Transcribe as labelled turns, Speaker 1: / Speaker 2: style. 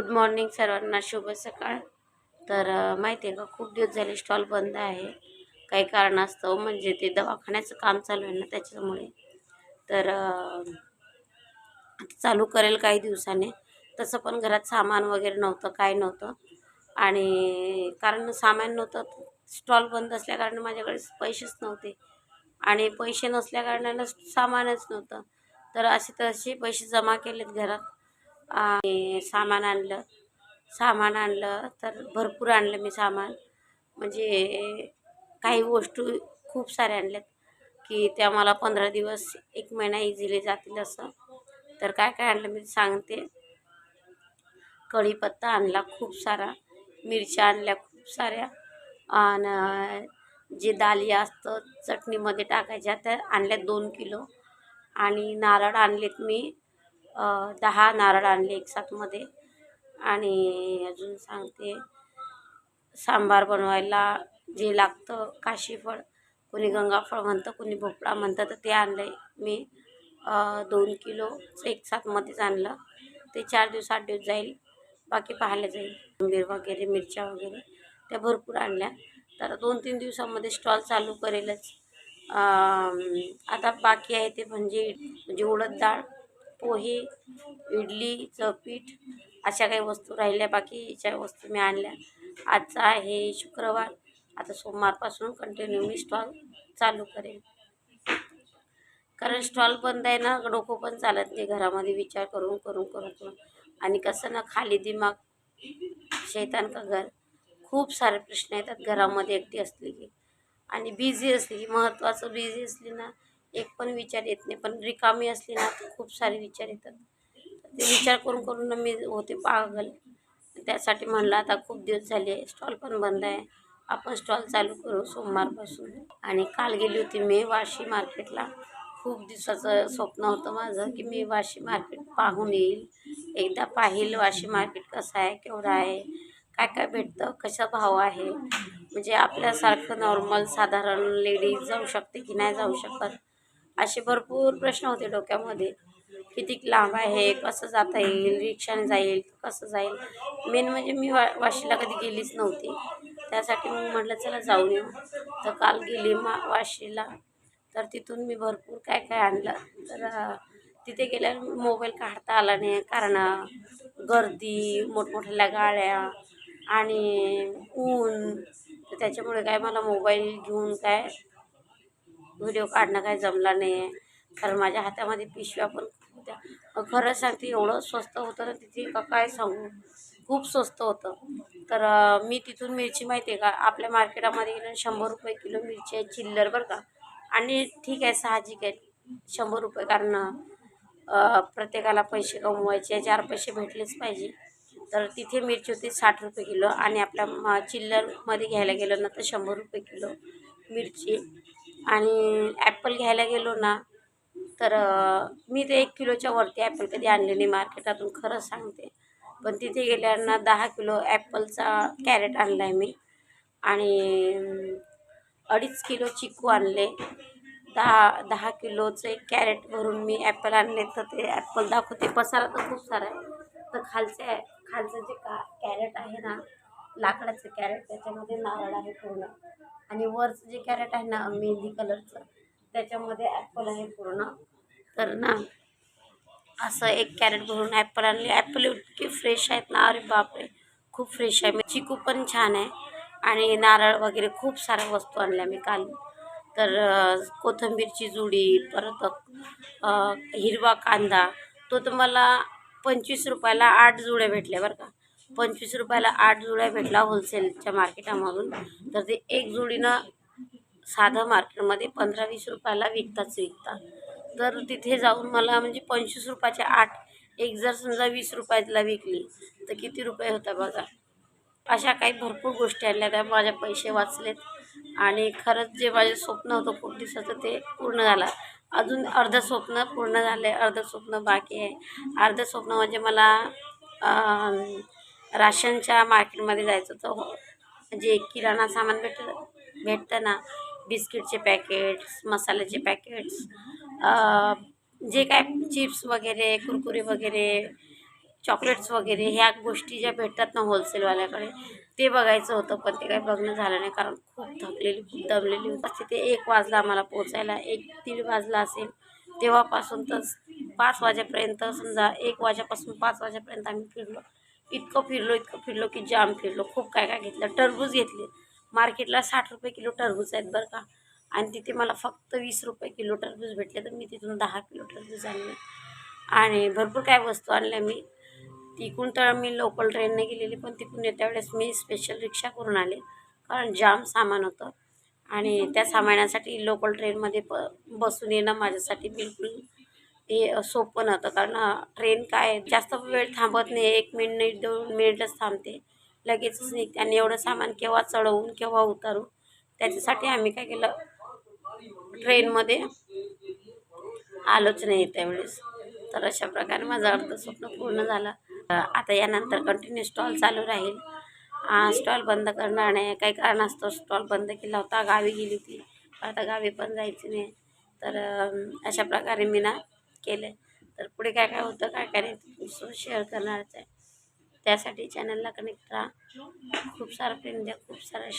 Speaker 1: Good morning सर्वांना शुभ सकाळ. तर माहिती आहे का खूप दिवस झाले स्टॉल बंद आहे. काही कारणास्तव म्हणजे ते दवाखान्याचं काम चालू आहे ना त्याच्यामुळे. तर चालू करेल काही दिवसाने. तसं पण घरात सामान वगैरे नव्हतं काय नव्हतं. आणि कारण सामान नव्हतं स्टॉल बंद असल्याकारणे माझ्याकडे पैसेच नव्हते. आणि पैसे नसल्याकारणानं सामानच नव्हतं. तर असे तसे पैसे जमा केलेत घरात. आणि सामान आणलं. सामान आणलं तर भरपूर आणलं मी सामान. म्हणजे काही वस्तू खूप साऱ्या आणल्यात की त्या मला पंधरा दिवस एक महिना इझिली जातील असं. तर काय काय आणलं मी सांगते. कढीपत्ता आणला खूप सारा मिरच्या आणल्या खूप साऱ्या. आणि जे दालिया असतं चटणीमध्ये टाकायच्या त्या आणल्या दोन किलो. आणि नारळ आणलेत मी. दहा नारळ आणले एक साथमध्ये आणि अजून सांगते सांबार बनवायला जे लागतं काशीफळ कोणी गंगाफळ म्हणतं कोणी भोपळा म्हणतं तर ते आणलं आहे मी दोन किलो एक साथमध्येच आणलं. ते चार दिवस आठ दिवस जाईल बाकी पाहायला जाईल. कोथिंबीर वगैरे मिरच्या वगैरे त्या भरपूर आणल्या. तर दोन तीन दिवसामध्ये स्टॉल चालू करेलच. आता बाकी आहे ते म्हणजे म्हणजे उडद डाळ पोहे इडलीचं पीठ अशा काही वस्तू राहिल्या. बाकीच्या वस्तू मी आणल्या. आजचा आहे शुक्रवार. आता सोमवारपासून कंटिन्यू मी स्टॉल चालू करेन. कारण स्टॉल बंद आहे ना डोकं पण चालत नाही. घरामध्ये विचार करून करून करून करून. आणि कसं ना खाली दिमाग शैतान का घर? खूप सारे प्रश्न येतात. घरामध्ये एकटी असली की. आणि बिझी असली की महत्त्वाचं बिझी असली ना एक पण विचार येत नाही. पण रिकामी असली ना तर खूप सारे विचार येतात. ते विचार करून करून ना मी होते पागल. त्यासाठी म्हणलं आता खूप दिवस झाले स्टॉल पण बंद आहे. आपण स्टॉल चालू करू सोमवारपासून. आणि काल गेली होती मी वाशी मार्केटला. खूप दिवसाचं स्वप्न होतं माझं की मी वाशी मार्केट पाहून येईल. एकदा पाहिल वाशी मार्केट कसं आहे केवढं आहे काय काय भेटतं कसा भाव आहे. म्हणजे आपल्यासारखं नॉर्मल साधारण लेडीज जाऊ शकते की नाही जाऊ शकत. असे भरपूर प्रश्न होते डोक्यामध्ये. किती लांब आहे कसं जाता येईल रिक्षाने जाईल कसं जाईल. मेन म्हणजे मी वा वाशीला कधी गेलीच नव्हती. त्यासाठी मग म्हटलं चला जाऊन येऊ. तर काल गेली मा वाशीला. तर तिथून मी भरपूर काय काय आणलं. तर तिथे गेल्यावर मोबाईल काढता आला नाही. कारण गर्दी मोठमोठ्या गाड्या आणि ऊन. तर त्याच्यामुळे काय मला मोबाईल घेऊन काय व्हिडिओ काढणं काय जमला नाही आहे कारण माझ्या हातामध्ये पिशव्या पण होत्या. खरं सांगते एवढं स्वस्त होतं ना तिथे का काय सांगू? खूप स्वस्त होतं. तर मी तिथून मिरची माहिती आहे का आपल्या मार्केटामध्ये गेलं शंभर रुपये किलो मिरची आहे चिल्लर बरं का. आणि ठीक आहे साहजिक आहे शंभर रुपये. कारण प्रत्येकाला पैसे कमवायचे चार पैसे भेटलेच पाहिजे. तर तिथे मिरची होती साठ रुपये किलो. आणि आपल्या चिल्लरमध्ये घ्यायला गेलं ना तर शंभर रुपये किलो मिरची. आणि ॲपल घ्यायला गेलो ना तर मी ते एक किलोच्या वरती ॲपल कधी आणले नाही मार्केटातून खरंच सांगते. पण तिथे गेल्यांना दहा किलो ॲपलचा कॅरेट आणला आहे मी. आणि अडीच किलो चिकू आणले. दहा दहा किलोचं एक कॅरेट भरून मी ॲपल आणले तर ते ॲपल दाखवते. पसारा तर खूप सारा आहे. तर खालचे खालचं जे का कॅरेट आहे ना लाकडाचं कॅरेट त्याच्यामध्ये नारळ आहे पूर्ण. आणि वरचं जे कॅरेट आहे ना मेहंदी कलरचं त्याच्यामध्ये ॲपल आहे पूर्ण. तर ना असं एक कॅरेट भरून ॲपल आणले. ॲपल इतके फ्रेश आहेत ना अरे बापरे खूप फ्रेश आहे. चिकू पण छान आहे. आणि नारळ वगैरे खूप साऱ्या वस्तू आणल्या मी काल. तर कोथिंबीरची जुडी परत हिरवा कांदा तो तुम्हाला पंचवीस रुपयाला आठ जुड्या भेटल्या बरं का. पंचवीस रुपयाला आठ जुड्या भेटला होलसेलच्या मार्केटामधून तर ते एक जुडीनं साधं मार्केटमध्ये पंधरा वीस रुपयाला विकताच विकतात तर तिथे जाऊन मला म्हणजे पंचवीस रुपयाचे आठ एक जर समजा वीस रुपयाला विकली तर किती रुपये होता बघा. अशा काही भरपूर गोष्टी आणल्या त्या माझे पैसे वाचलेत. आणि खरंच जे माझे स्वप्न होतं खूप दिवसाचं ते पूर्ण झालं. अजून अर्धं स्वप्न पूर्ण झालं आहे अर्धं स्वप्न बाकी आहे. अर्धं स्वप्न म्हणजे मला राशनच्या मार्केटमध्ये जायचं होतं. जे म्हणजे किराणा सामान भेट भेटतं ना बिस्किटचे पॅकेट्स मसाल्याचे पॅकेट्स जे काय चिप्स वगैरे कुरकुरे वगैरे चॉकलेट्स वगैरे ह्या गोष्टी ज्या भेटतात ना होलसेलवाल्याकडे ते बघायचं होतं पण ते काही बघणं झालं नाही कारण खूप थकलेली खूप दमलेली होती. तिथे एक वाजला आम्हाला पोचायला एक दीड वाजला असेल तेव्हापासून तर पाच वाजेपर्यंत समजा एक वाजेपासून पाच वाजेपर्यंत आम्ही फिरलो. इतकं फिरलो इतकं फिरलो की जाम फिरलो. खूप काय काय घेतलं. टरबूज घेतले. मार्केटला साठ रुपये किलो टरबूज आहेत बरं का. आणि तिथे मला फक्त वीस रुपये किलो टरबूज भेटले तर मी तिथून दहा किलो टरबूज आणले. आणि भरपूर काय वस्तू आणल्या मी. तिकून तर मी लोकल ट्रेनने गेलेली पण तिकून येत्या वेळेस मी स्पेशल रिक्षा करून आले. कारण जाम सामान होतं. आणि त्या सामानासाठी लोकल ट्रेनमध्ये प बसून येणं माझ्यासाठी बिलकुल हे सोपं नव्हतं. कारण ट्रेन काय जास्त वेळ थांबत नाही. एक मिनिट दोन मिनिटच थांबते. लगेचच निघते. आणि एवढं सामान केव्हा चढवून केव्हा उतारू त्याच्यासाठी आम्ही काय केलं ट्रेनमध्ये आलोच नाही त्यावेळेस. तर अशा प्रकारे माझं अर्ध स्वप्न पूर्ण झालं. आता यानंतर कंटिन्यू स्टॉल चालू राहील. स्टॉल बंद करणार नाही. काही कारणास्तव स्टॉल बंद केला होता. गावी गेली होती. आता गावी पण जायची नाही. तर अशा प्रकारे मी ना केलं तर पुढे काय काय होतं काय काय नाही शेअर करणारच आहे. त्यासाठी चॅनलला कनेक्ट राहा. खूप सारं प्रेम द्या खूप सारा